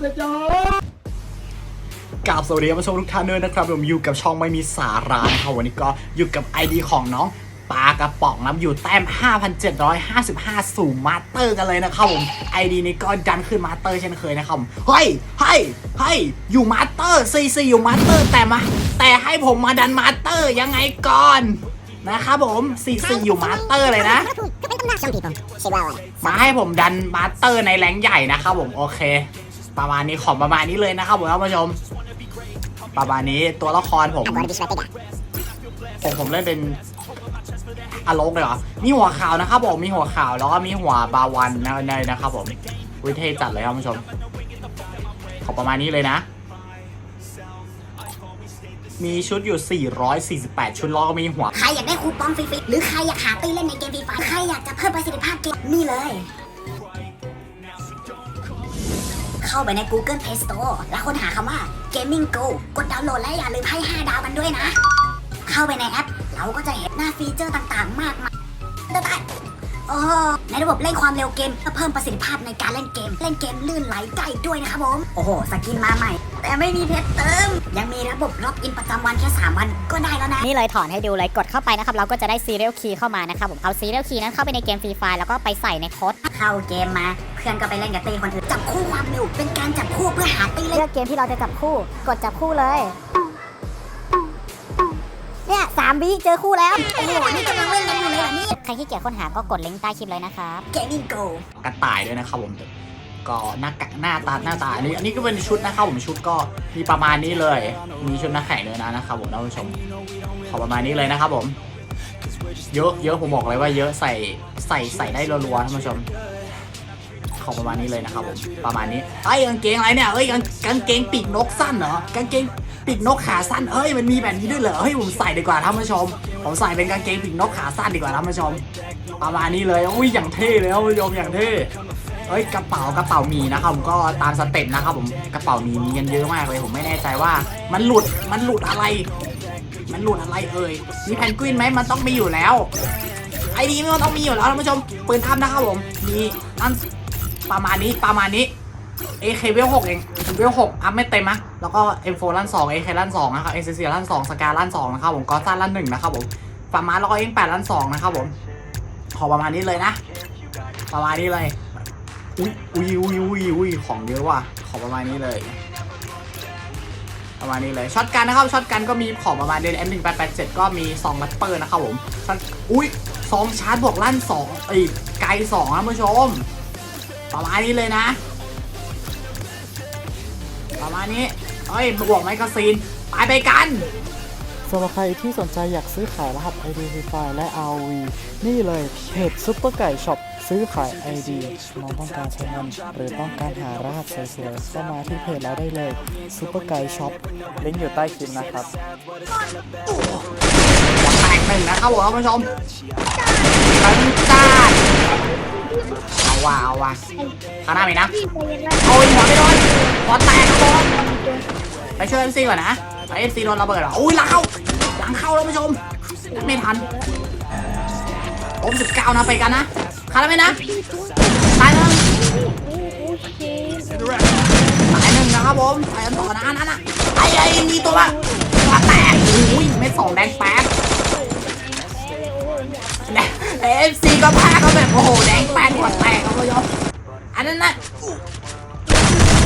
เสจแล้วกราบสวัสดีผู้ชมทุกท่านด้วยนะครับผมอยู่กับช่องไม่มีสาระนะครับวันนี้ก็อยู่กับ ID ของน้องปลากระป๋องนะอยู่แต้ม 5,755 สู่มาสเตอร์กันเลยนะครับผม ID นี้ก็ดันขึ้นมาสเตอร์เช่นเคยนะครับผมเฮ้ยเฮ้ยเฮ้ยอยู่มาสเตอร์ซีซีอยู่มาสเตอร์แต่มา แต่ให้ผมมาดันมาสเตอร์ยังไงก่อนนะครับผมซีซีอยู่มาสเตอร์เลยนะมาให้ผมดันมาสเตอร์ในแรงค์ใหญ่นะครับผมโอเค ประมาณนี้ของประมาณนี้เลยนะครับผมท่านผู้ชม ประมาณนี้ตัวละครผมผมผมเล่นเป็นอารมณ์เลยเหรอ มีหัวขาวนะครับผม มีหัวขาวแล้วก็มีหัวบาวันนะในนะครับผมวิเทจัดเลยครับผู้ชม ขอประมาณนี้เลยนะ มีชุดอยู่ 448 ชุดแล้วก็มีหัว ใครอยากได้คูปองฟรีๆ หรือใครอยากหาตีเล่นในเกมฟรีไฟใครอยากจะเพิ่มประสิทธิภาพเกมนี่เลย เข้าไปใน Google Play Store แล้วค้นหาคำว่า Gaming Go กดดาวน์โหลดและอย่าลืมให้ 5 ดาวมันด้วยนะ เข้าไปในแอป เราก็จะเห็นหน้าฟีเจอร์ต่างๆ มากมายแต่แต่ โอ้ในระบบเร่งความเร็วเกมเพื่อเพิ่มประสิทธิภาพในการเล่นเกม เล่นเกมลื่นไหลได้ด้วยนะครับผม โอ้โห สกินมาใหม่ แต่ไม่มีเพชรเติม ยังมีระบบล็อกอินประจำวันแค่ 3 วันก็ได้แล้วนะ นี่เลยถอนให้ดูเลยกดเข้าไปนะครับ เราก็จะได้ serial key เข้ามานะครับผมเอา serial key นั้นเข้าไปในเกมฟรีไฟแล้วก็ไปใส่ในโค้ดเข้าเกมมาเพื่อนก็ไปเล่นกับตีคนอื่นจับคู่ความเร็วเป็นการจับคู่เพื่อหาตีเล่เลืนอกเกมที่เราจะจับคู่ กดจับคู่เลยเนี่ยสามวิเจอคู่แล้ว โอ้โห นี่กำลังเล่นกันอยู่เลยเหรอนี่ใครที่เกียจค้นหาก็กดลิงก์ใต้คลิปเลยนะครับเกมมิ่งโกกระต่ายด้วยนะครับผม ก็หน้ากากหน้าตาหน้าตาอันนี้ อันนี้ก็เป็นชุดนะครับผมชุดก็มีประมาณนี้เลย มีชุดนักแข่งด้วยนะนะครับผมท่านผู้ชมขอประมาณนี้เลยนะครับผม เยอะเยอะผมบอกเลยว่าเยอะใส่ใส่ใส่ได้รัวๆท่านผู้ชมขอประมาณนี้เลยนะครับผมประมาณนี้ไอ้ยกางเกงอะไรเนี่ยเอ้ยกางกางเกงปีกนกสั้นเหรอกางเกง ปีกนกขาสั้นเอ้ยมันมีแบบนี้ด้วยเหรอเฮ้ยผมใส่ดีกว่าท่านผู้ชม ผมใส่เป็นกางเกงปีกนกขาสั้นดีกว่าท่านผู้ชมประมาณนี้เลยอุ้ยอย่างเท่เลยท่านผู้ชมอย่างเท่เอ้ยกระเป๋ากระเป๋ามีนะครับผมก็ตามสเต็ปนะครับผมกระเป๋ามีมีกันเยอะมากเลย ผมไม่แน่ใจว่า มันหลุดมันหลุดอะไร มันหลุดอะไรเอ่ยมีแพนกวินไหมมันต้องมีอยู่แล้ว ไอดีมันต้องมีอยู่แล้วท่านผู้ชมปืนอัพนะครับผมมีอันประมาณนี้ประมาณนี้ เอเคเวลหกเองเวลหกอัพไม่เต็มนะแล้วก็เอ็มโฟลั่นสองเอเคลั่นสองนะครับเอเซเซียลั่นสองสกาลั่นสองนะครับผมกอซ่าลั่นหนึ่งนะครับผมฟาร์มาแล้วก็เอ็มแปดลั่นสองนะครับผมขอประมาณนี้เลยนะ ประมาณนี้เลยอุ้ยอุ้ยอุ้ยอุ้ยอุ้ยของเยอะว่ะขอประมาณนี้เลยประมาณนี้เลยช็อตกันนะครับช็อตกันก็มีของประมาณเดือน M1887 ก็มี2ลัปเปอร์นะครับผมช็อตอุ้ยสองชาร์จบวกลั่น2เอ้ยไกล2นะผู้ชม ประมาณนี้เลยนะ มาณนี้เอ้ยบวกไมกกาซีนไปไปกันสำหรับใครที่สนใจอยากซื้อขายรหัส ID Free Fire และ RV นี่เลยเพจซุปเปอร์ไก่ช็อปซื้อขาย ID น้องต้องการใช้เงินหรือต้องการหารหัสสวยๆก็มาที่เพจเราได้เลยซุปเปอร์ไก่ช็อปลิงก์อยู่ใต้คลิปนะครับแตกหนึ่งนะครับผมท่านผู้ชมตั้งจ้าด เอาว่ะเอาว่ะข้างหน้ามีนะโอ้ยหัวไม่โดนหัวแตกครับผมไปช่วยเอ็มซีก่อนนะไปเอ็มซีโดนระเบิดเหรออุ้ยหลังเข้าหลังเข้าแล้วผู้ชมไม่ทันผมสิบเก้านะไปกันนะขาดแล้วไหมนะตายหนึ่งตายหนึ่งนะครับผมไปกันต่อนะนั่นน่ะไอ้ไอ้มีตัวละตัวแตกอุ้ยไม่สองแดงแป๊ บเอฟซีก็พาเขาแบบโอ้โหแดงแปดหัวแตกครับผู้ชมอันนั้นนะ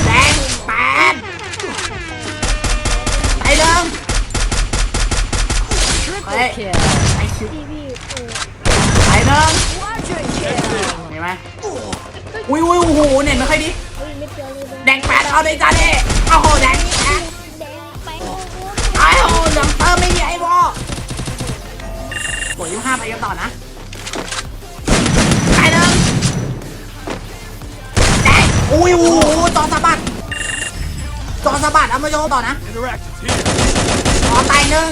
แดงแปดไปเดิมเฮ้ยไอคิวไปเดิมเห็นไหมอุ้ยอุ้ยโอ้โหเน็ตไม่ค่อยดีแดงแปดเอาเลยจ้าเด้ สะบัดเอามาโยต่อนะต่อตายหนึ่ง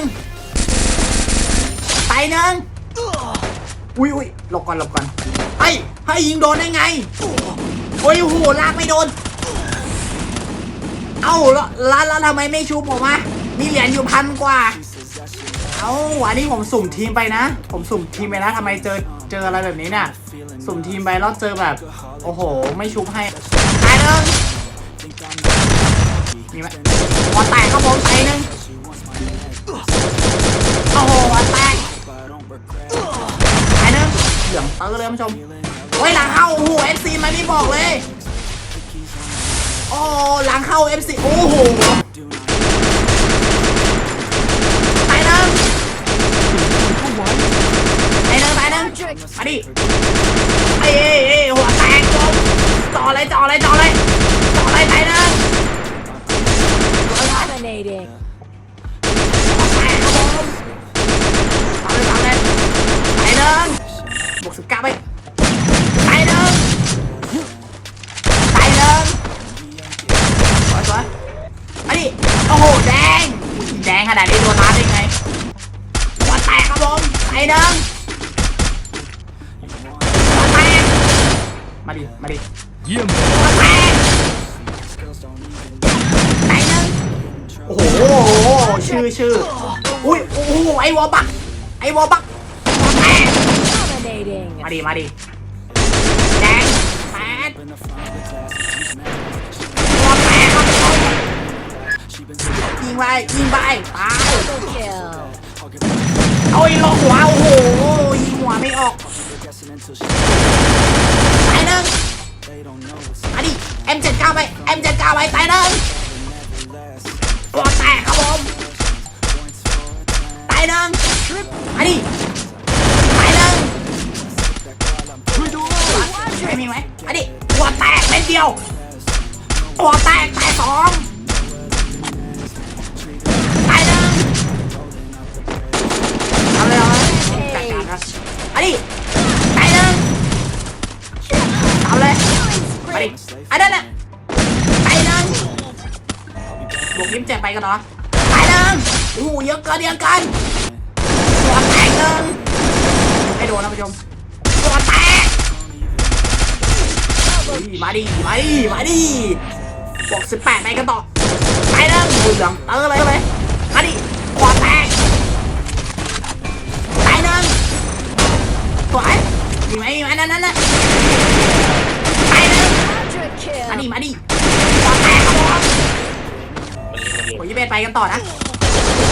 ตายหนึ่งอุ้ยอุ้ยหลบก่อนหลบก่อนไอ้ให้ยิงโดนได้ไงโอ้ยโอ้โหลากไม่โดน เอ้าแล้วแล้วแล้วทำไมไม่ชุบผมอะมีเหรียญอยู่พันกว่า เอ้าอันนี้ผมสุ่มทีมไปนะ ผมสุ่มทีมไปนะทำไมเจอเจออะไรแบบนี้เนี่ยสุ่มทีมไปแล้วเจอแบบ โอ้โห ไม่ชุบให้ตายหนึ่ง มีไหมหัวแตกครับผมไปหนึ่งโอ้โหหัวแตกไปหนึ่งเหลืองเตอเลยท่านผู้ชมเฮ้ยหลังเข้าโอ้โหเอฟซีมานี่บอกเลยโอ้หลังเข้าเอฟซีโอ้โหไปหนึ่งไปหนึ่งไปหนึ่งมาดิ สิบเก้าไปไปหนึ่งไปหนึ่งสวยสวยมาดิโอ้โหแดง แดงขนาดนี้โดนล้าได้ไงหัวแตกครับผมไปหนึ่งหัวแตกมาดิ มาดิเยี่ยมหัวแตกไปหนึ่งโอ้โหชื่อชื่ออุ้ยโอ้โหไอ้วอบักไอ้วอบัก Dominating. มาดิมาดิแดงแปดวแตกครับผมยิงไปยิงไปตาย Double kill. เอาอีกลงหัวโอ้โหยิงหัวไม่ออกตายหนึ่งมาดิ M79 ไป M79 ไปตายหนึ่งตัวแตกครับผมตายหนึ่งมาดิ ไม่มีไหมมาดิหัวแตกเม็ดเดียว หัวแตกตายสองตายหนึ่งเอาเลยเอาเลยจัดการครับมาดิตายหนึ่งเอาเลยมาดิอันนั้นน่ะตายหนึ่งบวกยิ้มเจ็บไปกันเหรอตายหนึ่งโอ้โหเยอะเกินเยอะเกินหัวแตกหนึ่งไม่โดนนะผู้ชม มาดิมาดิมาดิบวกสิบแปดไปกันต่อตายหนึ่งเหลืองเออเลยเลยมาดิหัวแตกตายหนึ่งสวยมีไหมมีไหมนั่นนั่นนั่นตายหนึ่ง Quadra มา kill. ดิมาดิหัวแตกครับผมโอ้ยยี่เบนไปกันต่อนะ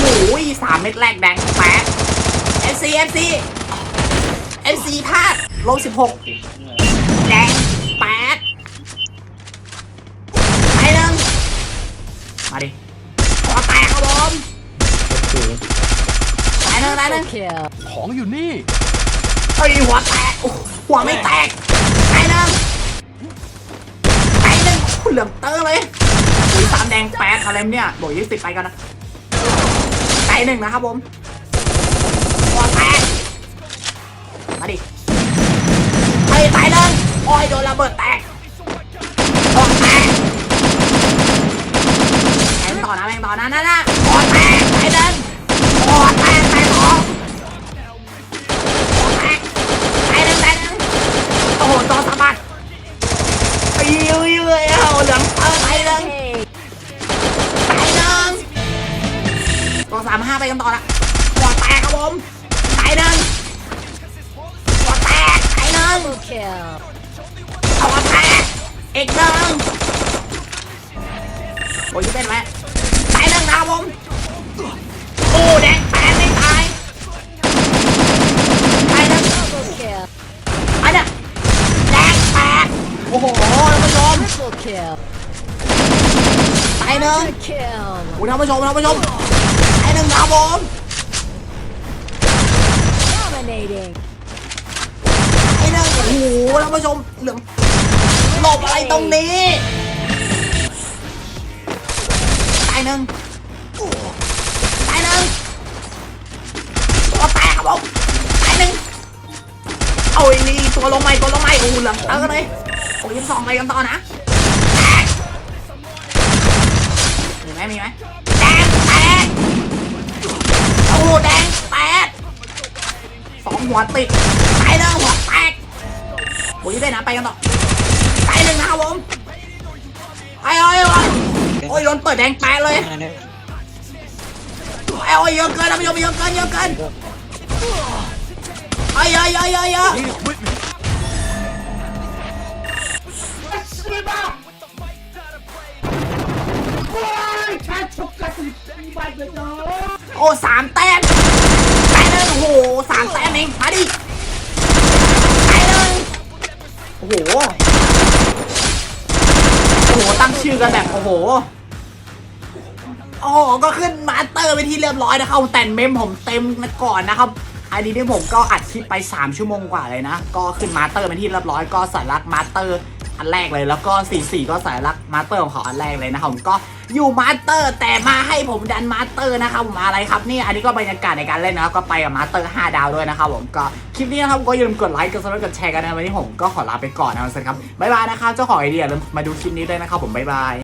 โอ้ยสามเม็ดแรกแดงแปะ FC FC FC พลาดลงสิบหก ไปหนึ่งไปหนึ่ง Double kill. ของอยู่นี่เฮ้ยหัวแตกโอ้หัวไม่แตกไปหนึ่งไปหนึ่งเหลืองเตอร์เลยอุ้ยสามแดงแปดอะไรเนี่ยบอกยี่สิบไปกันนะไปหนึ่งนะครับผมหัวแตกมาดิเฮ้ยไปหนึ่งโอ้ยโดนระเบิดแตกหัวแตกแทงต่อนะแทงต่อนะนั่นน่ะหัวแตกไปหนึ่งหัวแต ตัวสามห้าไปกันต่อละหัวแตกครับผมไปหนึ่งหัวแตกไปหนึ่ง Double kill. หัวแตกอีกหนึ่งโอ้ยเป็นไหมไปหนึ่งนะครับผมโอ้แดงแปดไม่ตายไปหนึ่ง Double kill. อันเนี้ยแดงแปดโอ้โหท่านผู้ชม Triple kill. ไปหนึ่ง Quadra kill. โอ้ท่านผู้ชมท่านผู้ชม ไปหนึ่งนะครับผม Dominating. ไอ้เรื่องโอ้โหท่านผู้ชมเหลืองหลบอะไรตรงนี้ตายหนึ่งตายหนึ่งตัวแตกครับผมตายหนึ่งเอาไอ้นี่ตัวลงใหม่ตัวลงใหม่โอ้โหเหลืองเออเลยโอ้ยสองไปกันต่อนะแตกมีไหมมีไหมแดงแตกโอ้โห แดงแตกสองหัวติดไปหนึ่งหัวแตกโอ้ยได้นะไปกันต่อไปหนึ่งนะครับผมไปโอ้ยโอ้ยโอ้ยโดนเปิดแดงแปดเลยไอ้โอ้ยเยอะเกินนะพี่โยมเยอะเกินเยอะเกินไอ้ยอะเยอะเยอะเยอะเโอ้สามแต้มไปเลยโอ้โหสามแต้มเองมาดิไปเลยโอ้โหโอ้โหตั้งชื่อกันแบบโอ้โหโอ้ก็ขึ้นมาเตอร์ไปที่เรียบร้อยนะครับแต่เมมผมเต็มก่อนนะครับอันนี้ที่ผมก็อัดคลิปไป 3 ชั่วโมงกว่าเลยนะ ก็ขึ้นมาเตอร์เป็นที่เรียบร้อยก็สัญลักษณ์มาเตอร์ อันแรกเลย แล้วก็ 44 ก็สายลักมาสเตอร์ของเขาอันแรกเลยนะครับผมก็อยู่มาสเตอร์ แต่มาให้ผมดันมาสเตอร์นะครับผมอะไรครับนี่อันนี้ก็บรรยากาศในการเล่นนะครับก็ไปกับมาสเตอร์ 5 ดาวด้วยนะครับผมก็คลิปนี้นะครับก็อย่าลืมกดไลค์กดซับสไครต์กดแชร์กันนะวันนี้ผมก็ขอลาไปก่อนนะครับสวัสดีครับบ๊ายบายนะครับเจ้าของไอเดียลืมมาดูคลิปนี้ด้วยนะครับผมบ๊ายบาย